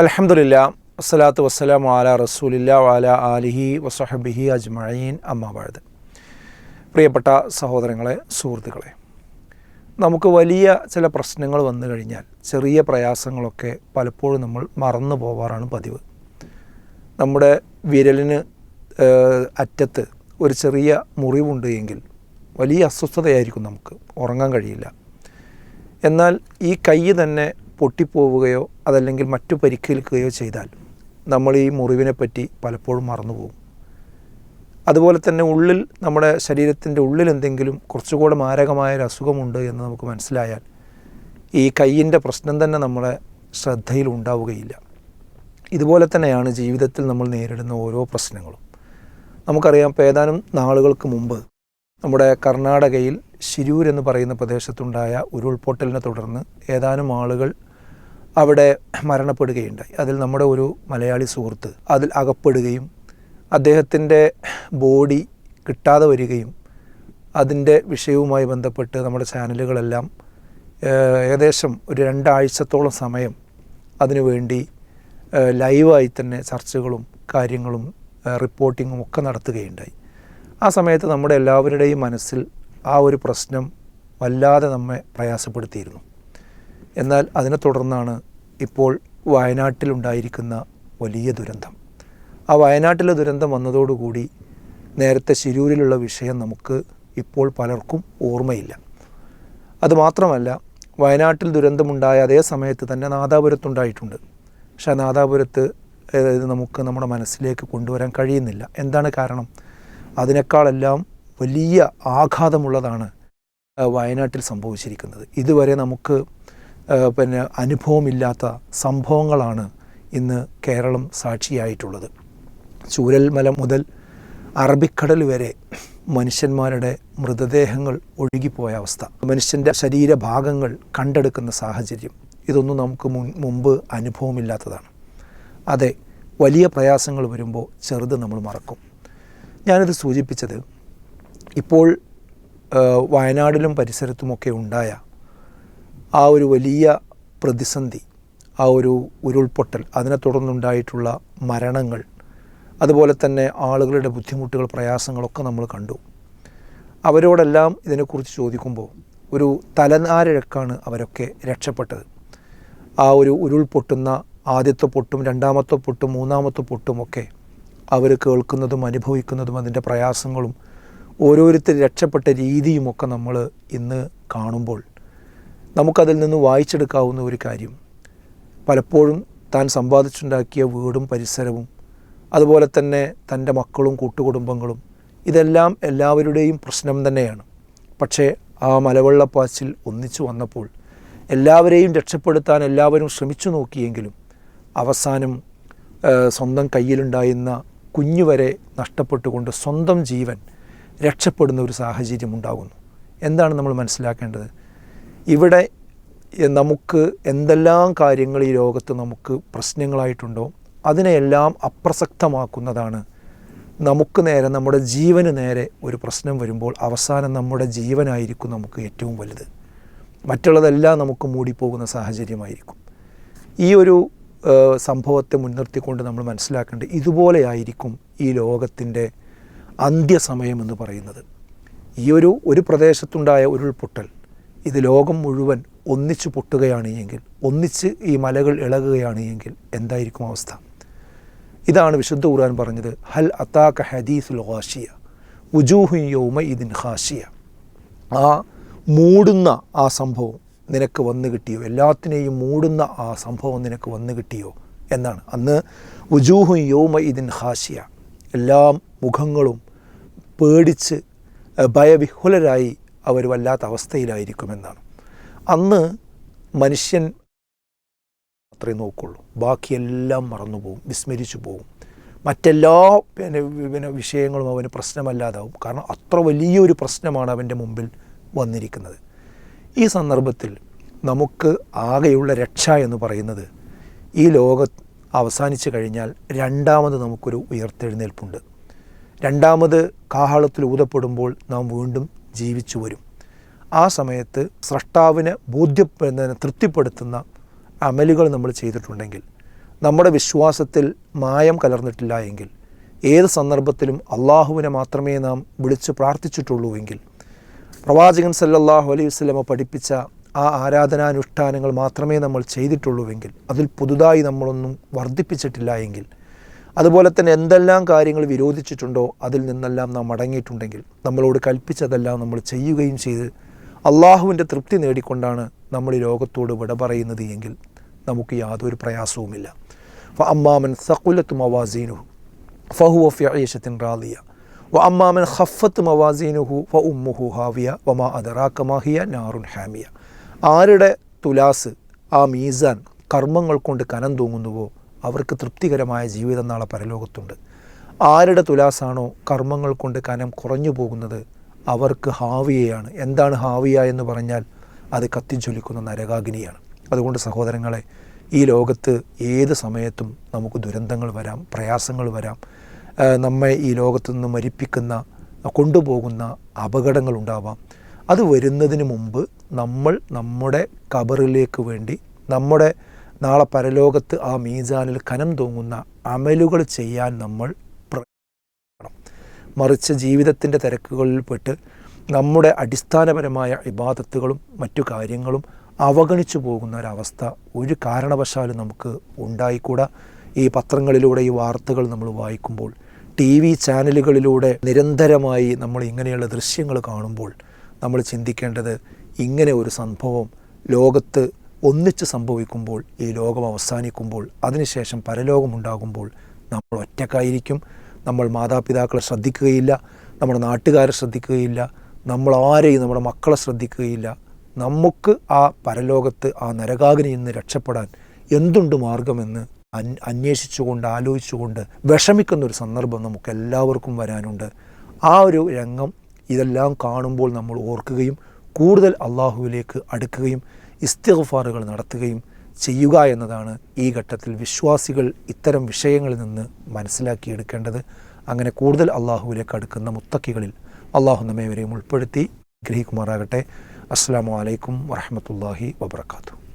അലഹമുല്ല വസ്സലാത്തു വസ്സലാം വാല റസൂലില്ല വാല ആലിഹി വസഹബിഹി അജ്മീൻ അമ്മാബാഴത് പ്രിയപ്പെട്ട സഹോദരങ്ങളെ സുഹൃത്തുക്കളെ നമുക്ക് വലിയ ചില പ്രശ്നങ്ങൾ വന്നു കഴിഞ്ഞാൽ ചെറിയ പ്രയാസങ്ങളൊക്കെ പലപ്പോഴും നമ്മൾ മറന്നു പോവാറാണ് പതിവ്. നമ്മുടെ വിരലിന് അറ്റത്ത് ഒരു ചെറിയ മുറിവുണ്ട് എങ്കിൽ വലിയ അസ്വസ്ഥതയായിരിക്കും നമുക്ക് ഉറങ്ങാൻ കഴിയില്ല. എന്നാൽ ഈ കൈ തന്നെ പൊട്ടിപ്പോവുകയോ അതല്ലെങ്കിൽ മറ്റു പരിക്കേൽക്കുകയോ ചെയ്താൽ നമ്മൾ ഈ മുറിവിനെ പറ്റി പലപ്പോഴും മറന്നുപോകും. അതുപോലെ തന്നെ ഉള്ളിൽ നമ്മുടെ ശരീരത്തിന്റെ ഉള്ളിൽ എന്തെങ്കിലും കുറച്ചുകൂടെ മാരകമായ ഒരു അസുഖമുണ്ട് എന്ന് നമുക്ക് മനസ്സിലായാൽ ഈ കയ്യിന്റെ പ്രശ്നം തന്നെ നമ്മളെ ശ്രദ്ധയിൽ ഉണ്ടാവുകയില്ല. ഇതുപോലെ തന്നെയാണ് ജീവിതത്തിൽ നമ്മൾ നേരിടുന്ന ഓരോ പ്രശ്നങ്ങളും. നമുക്കറിയാം ഏതാനും നാളുകൾക്ക് മുമ്പ് നമ്മുടെ കർണാടകയിൽ ശിരൂർ എന്ന് പറയുന്ന പ്രദേശത്തുണ്ടായ ഉരുൾപൊട്ടലിനെ തുടർന്ന് ഏതാനും ആളുകൾ അവിടെ മരണപ്പെടുകയുണ്ടായി. അതിൽ നമ്മുടെ ഒരു മലയാളി സുഹൃത്ത് അതിൽ അകപ്പെടുകയും അദ്ദേഹത്തിന്റെ ബോഡി കിട്ടാതെ വരികയും അതിന്റെ വിഷയവുമായി ബന്ധപ്പെട്ട് നമ്മുടെ ചാനലുകളെല്ലാം ഏകദേശം ഒരു രണ്ടാഴ്ചത്തോളം സമയം അതിനുവേണ്ടി ലൈവായി തന്നെ ചർച്ചകളും കാര്യങ്ങളും റിപ്പോർട്ടിങ്ങും ഒക്കെ നടത്തുകയുണ്ടായി. ആ സമയത്ത് നമ്മുടെ എല്ലാവരുടെയും മനസ്സിൽ ആ ഒരു പ്രശ്നം വല്ലാതെ നമ്മെ പ്രയാസപ്പെടുത്തിയിരുന്നു. എന്നാൽ അതിനെ തുടർന്നാണ് ഇപ്പോൾ വയനാട്ടിലുണ്ടായിരിക്കുന്ന വലിയ ദുരന്തം. ആ വയനാട്ടിലെ ദുരന്തം വന്നതോടുകൂടി നേരത്തെ ശിരൂരിലുള്ള വിഷയം നമുക്ക് ഇപ്പോൾ പലർക്കും ഓർമ്മയില്ല. അതുമാത്രമല്ല വയനാട്ടിൽ ദുരന്തമുണ്ടായ അതേ സമയത്ത് തന്നെ നാദാപുരത്തുണ്ടായിട്ടുണ്ട്. പക്ഷേ ആ നാദാപുരത്ത് അതായത് നമുക്ക് നമ്മുടെ മനസ്സിലേക്ക് കൊണ്ടുവരാൻ കഴിയുന്നില്ല. എന്താണ് കാരണം? അതിനേക്കാളെല്ലാം വലിയ ആഘാതമുള്ളതാണ് വയനാട്ടിൽ സംഭവിച്ചിരിക്കുന്നത്. ഇതുവരെ നമുക്ക് പിന്നെ അനുഭവമില്ലാത്ത സംഭവങ്ങളാണ് ഇന്ന് കേരളം സാക്ഷിയായിട്ടുള്ളത്. ചൂരൽമല മുതൽ അറബിക്കടൽ വരെ മനുഷ്യന്മാരുടെ മൃതദേഹങ്ങൾ ഒഴുകിപ്പോയ അവസ്ഥ. മനുഷ്യന്റെ ശരീരഭാഗങ്ങൾ കണ്ടെടുക്കുന്ന സാഹചര്യം. ഇതൊന്നും നമുക്ക് മുൻ മുമ്പ് അനുഭവമില്ലാത്തതാണ്. അതെ വലിയ പ്രയാസങ്ങൾ വരുമ്പോൾ ചെറുത് നമ്മൾ മറക്കും. ഞാനിത് സൂചിപ്പിച്ചത് ഇപ്പോൾ വയനാടിലും പരിസരത്തുമൊക്കെ ഉണ്ടായ ആ ഒരു വലിയ പ്രതിസന്ധി ആ ഒരു ഉരുൾപൊട്ടൽ അതിനെ തുടർന്നുണ്ടായിട്ടുള്ള മരണങ്ങൾ അതുപോലെ തന്നെ ആളുകളുടെ ബുദ്ധിമുട്ടുകൾ പ്രയാസങ്ങളൊക്കെ നമ്മൾ കണ്ടു. അവരോടെല്ലാം ഇതിനെക്കുറിച്ച് ചോദിക്കുമ്പോൾ ഒരു തലനാരിഴക്കാണ് അവരൊക്കെ രക്ഷപ്പെട്ടത്. ആ ഒരു ഉരുൾപൊട്ടുന്ന ആദ്യത്തെ പൊട്ടും രണ്ടാമത്തെ പൊട്ടും മൂന്നാമത്തെ പൊട്ടുമൊക്കെ അവർ കേൾക്കുന്നതും അനുഭവിക്കുന്നതും അതിന്റെ പ്രയാസങ്ങളും ഓരോരുത്തർ രക്ഷപ്പെട്ട രീതിയുമൊക്കെ നമ്മൾ ഇന്ന് കാണുമ്പോൾ നമുക്കതിൽ നിന്ന് വായിച്ചെടുക്കാവുന്ന ഒരു കാര്യം. പലപ്പോഴും താൻ സമ്പാദിച്ചുണ്ടാക്കിയ വീടും പരിസരവും അതുപോലെ തന്നെ തന്റെ മക്കളും കൂട്ടുകുടുംബങ്ങളും ഇതെല്ലാം എല്ലാവരുടെയും പ്രശ്നം തന്നെയാണ്. പക്ഷേ ആ മലവെള്ളപ്പാച്ചിൽ ഒന്നിച്ചു വന്നപ്പോൾ എല്ലാവരെയും രക്ഷപ്പെടുത്താൻ എല്ലാവരും ശ്രമിച്ചു നോക്കിയെങ്കിലും അവസാനം സ്വന്തം കയ്യിലുണ്ടായിരുന്ന കുഞ്ഞുവരെ നഷ്ടപ്പെട്ടുകൊണ്ട് സ്വന്തം ജീവൻ രക്ഷപ്പെടുന്ന ഒരു സാഹചര്യം ഉണ്ടാകുന്നു. എന്താണ് നമ്മൾ മനസ്സിലാക്കേണ്ടത്? ഇവിടെ നമുക്ക് എന്തെല്ലാം കാര്യങ്ങൾ ഈ ലോകത്ത് നമുക്ക് പ്രശ്നങ്ങളായിട്ടുണ്ടോ അതിനെയെല്ലാം അപ്രസക്തമാക്കുന്നതാണ്. നമുക്ക് നേരെ നമ്മുടെ ജീവന് നേരെ ഒരു പ്രശ്നം വരുമ്പോൾ അവസാനം നമ്മുടെ ജീവനായിരിക്കും നമുക്ക് ഏറ്റവും വലുത്. മറ്റുള്ളതെല്ലാം നമുക്ക് മൂടിപ്പോകുന്ന സാഹചര്യമായിരിക്കും. ഈ ഒരു സംഭവത്തെ മുൻനിർത്തിക്കൊണ്ട് നമ്മൾ മനസ്സിലാക്കേണ്ടത് ഇതുപോലെയായിരിക്കും ഈ ലോകത്തിന്റെ അന്ത്യസമയം എന്ന് പറയുന്നത്. ഈ ഒരു ഒരു പ്രദേശത്തുണ്ടായ ഉരുൾപൊട്ടൽ ഇത് ലോകം മുഴുവൻ ഒന്നിച്ചു പൊട്ടുകയാണ് എങ്കിൽ ഒന്നിച്ച് ഈ മലകൾ ഇളകുകയാണ് എങ്കിൽ എന്തായിരിക്കും അവസ്ഥ? ഇതാണ് വിശുദ്ധ ഖുർആൻ പറഞ്ഞത് ഹൽ അത്താക്ക ഹദീസുൽ ഹാഷിയ ഉജൂഹു യൗമ ഇതിൻ ഹാഷിയ ആ മൂടുന്ന ആ സംഭവം നിനക്ക് വന്നു കിട്ടിയോ? എല്ലാത്തിനെയും മൂടുന്ന ആ സംഭവം നിനക്ക് വന്നു കിട്ടിയോ? എന്നാണ്. അന്ന് ഉജൂഹു യൗമ ഇതിൻ ഹാഷിയ എല്ലാ മുഖങ്ങളും പേടിച്ച് ഭയവിഹുലരായി അവർ വല്ലാത്ത അവസ്ഥയിലായിരിക്കുമെന്നാണ്. അന്ന് മനുഷ്യൻ അത്രേ നോക്കുള്ളൂ. ബാക്കിയെല്ലാം മറന്നു പോകും വിസ്മരിച്ചു പോകും മറ്റെല്ലാ പിന്നെ പിന്നെ വിഷയങ്ങളും അവന് പ്രശ്നമല്ലാതാവും. കാരണം അത്ര വലിയൊരു പ്രശ്നമാണ് അവന്റെ മുമ്പിൽ വന്നിരിക്കുന്നത്. ഈ സന്ദർഭത്തിൽ നമുക്ക് ആകെയുള്ള രക്ഷ എന്ന് പറയുന്നത് ഈ ലോകം അവസാനിച്ചു കഴിഞ്ഞാൽ രണ്ടാമത് നമുക്കൊരു ഉയർത്തെഴുന്നേൽപ്പുണ്ട്. രണ്ടാമത് കാഹളത്തിൽ ഊതപ്പെടുമ്പോൾ നാം വീണ്ടും ജീവിച്ചു വരും. ആ സമയത്ത് സ്രഷ്ടാവിനെ ബോധ്യ പിന്നെ തൃപ്തിപ്പെടുത്തുന്ന അമലുകൾ നമ്മൾ ചെയ്തിട്ടുണ്ടെങ്കിൽ നമ്മുടെ വിശ്വാസത്തിൽ മായം കലർന്നിട്ടില്ല എങ്കിൽ ഏത് സന്ദർഭത്തിലും അള്ളാഹുവിനെ മാത്രമേ നാം വിളിച്ച് പ്രാർത്ഥിച്ചിട്ടുള്ളൂവെങ്കിൽ പ്രവാചകൻ സല്ലാഹു അലൈഹി വസ്ലമ പഠിപ്പിച്ച ആ ആരാധനാനുഷ്ഠാനങ്ങൾ മാത്രമേ നമ്മൾ ചെയ്തിട്ടുള്ളൂവെങ്കിൽ അതിൽ പുതുതായി നമ്മളൊന്നും വർദ്ധിപ്പിച്ചിട്ടില്ല എങ്കിൽ അതുപോലെ തന്നെ എന്തെല്ലാം കാര്യങ്ങൾ വിരോധിച്ചിട്ടുണ്ടോ അതിൽ നിന്നെല്ലാം നാം അടങ്ങിയിട്ടുണ്ടെങ്കിൽ നമ്മളോട് കൽപ്പിച്ചതെല്ലാം നമ്മൾ ചെയ്യുകയും ചെയ്ത് അള്ളാഹുവിന്റെ തൃപ്തി നേടിക്കൊണ്ടാണ് നമ്മൾ ഈ ലോകത്തോട് വിട പറയുന്നത് എങ്കിൽ നമുക്ക് യാതൊരു പ്രയാസവുമില്ല. ഫ അമ്മാമൻ സക്കുലത്ത് മവാസീനുഹു ഫഹു ഫിയത്തിൻ റാദിയ വ അമ്മാമൻ ഹഫത്ത് മവാസീനുഹു ഫ ഉമ്മുഹു ഹാവിയ. വമാ അദറാക്കമാഹിയ നാറുൻ ഹാമിയ. ആരുടെ തുലാസ് ആ മീസാൻ കർമ്മങ്ങൾ കൊണ്ട് കനം തൂങ്ങുന്നുവോ അവർക്ക് തൃപ്തികരമായ ജീവിതം നാളെ പരലോകത്തുണ്ട്. ആരുടെ തുലാസാണോ കർമ്മങ്ങൾ കൊണ്ട് കനം കുറഞ്ഞു പോകുന്നത് അവർക്ക് ഹാവിയയാണ്. എന്താണ് ഹാവിയ എന്ന് പറഞ്ഞാൽ അത് കത്തിജ്വലിക്കുന്ന നരകാഗ്നിയാണ്. അതുകൊണ്ട് സഹോദരങ്ങളെ ഈ ലോകത്ത് ഏത് സമയത്തും നമുക്ക് ദുരന്തങ്ങൾ വരാം പ്രയാസങ്ങൾ വരാം. നമ്മെ ഈ ലോകത്തു നിന്ന് മരിപ്പിക്കുന്ന കൊണ്ടുപോകുന്ന അപകടങ്ങൾ ഉണ്ടാവാം. അത് വരുന്നതിന് മുമ്പ് നമ്മൾ നമ്മുടെ കബറിലേക്ക് വേണ്ടി നമ്മുടെ നാളെ പരലോകത്ത് ആ മീസാനിൽ കനം തൂങ്ങുന്ന അമലുകൾ ചെയ്യാൻ നമ്മൾ പ്രയത്നിക്കണം. മറിച്ച് ജീവിതത്തിന്റെ തിരക്കുകളിൽപ്പെട്ട് നമ്മുടെ അടിസ്ഥാനപരമായ ഇബാദത്തുകളും മറ്റു കാര്യങ്ങളും അവഗണിച്ചു പോകുന്ന ഒരവസ്ഥ ഒരു കാരണവശാലും നമുക്ക് ഉണ്ടായിക്കൂടാ. ഈ പത്രങ്ങളിലൂടെ ഈ വാർത്തകൾ നമ്മൾ വായിക്കുമ്പോൾ ടി വി ചാനലുകളിലൂടെ നിരന്തരമായി നമ്മൾ ഇങ്ങനെയുള്ള ദൃശ്യങ്ങൾ കാണുമ്പോൾ നമ്മൾ ചിന്തിക്കേണ്ടത് ഇങ്ങനെ ഒരു സംഭവം ലോകത്ത് ഒന്നിച്ച് സംഭവിക്കുമ്പോൾ ഈ ലോകം അവസാനിക്കുമ്പോൾ അതിനുശേഷം പരലോകമുണ്ടാകുമ്പോൾ നമ്മൾ ഒറ്റക്കായിരിക്കും. നമ്മൾ മാതാപിതാക്കളെ ശ്രദ്ധിക്കുകയില്ല. നമ്മുടെ നാട്ടുകാരെ ശ്രദ്ധിക്കുകയില്ല. നമ്മൾ ആരെയും നമ്മുടെ മക്കളെ ശ്രദ്ധിക്കുകയില്ല. നമുക്ക് ആ പരലോകത്ത് ആ നരകാഗ്നിയിൽ നിന്ന് രക്ഷപ്പെടാൻ എന്തുണ്ട് മാർഗമെന്ന് അന് അന്വേഷിച്ചുകൊണ്ട് ആലോചിച്ചുകൊണ്ട് വിഷമിക്കുന്ന ഒരു സന്ദർഭം നമുക്ക് എല്ലാവർക്കും വരാനുണ്ട്. ആ ഒരു രംഗം ഇതെല്ലാം കാണുമ്പോൾ നമ്മൾ ഓർക്കുകയും കൂടുതൽ അള്ളാഹുവിലേക്ക് അടുക്കുകയും ഇസ്തിഗ്ഫാറുകൾ നടത്തുകയും ചെയ്യുക എന്നതാണ് ഈ ഘട്ടത്തിൽ വിശ്വാസികൾ ഇത്തരം വിഷയങ്ങളിൽ നിന്ന് മനസ്സിലാക്കിയെടുക്കേണ്ടത്. അങ്ങനെ കൂടുതൽ അള്ളാഹുവിലേക്ക് അടുക്കുന്ന മുത്തക്കികളിൽ അള്ളാഹു നമ്മെ വരെയും ഉൾപ്പെടുത്തി. ഗ്രഹിക്കുമാറാകട്ടെ. അസ്സാം വലൈക്കും വറഹമത്തല്ലാഹി വബർക്കാത്തു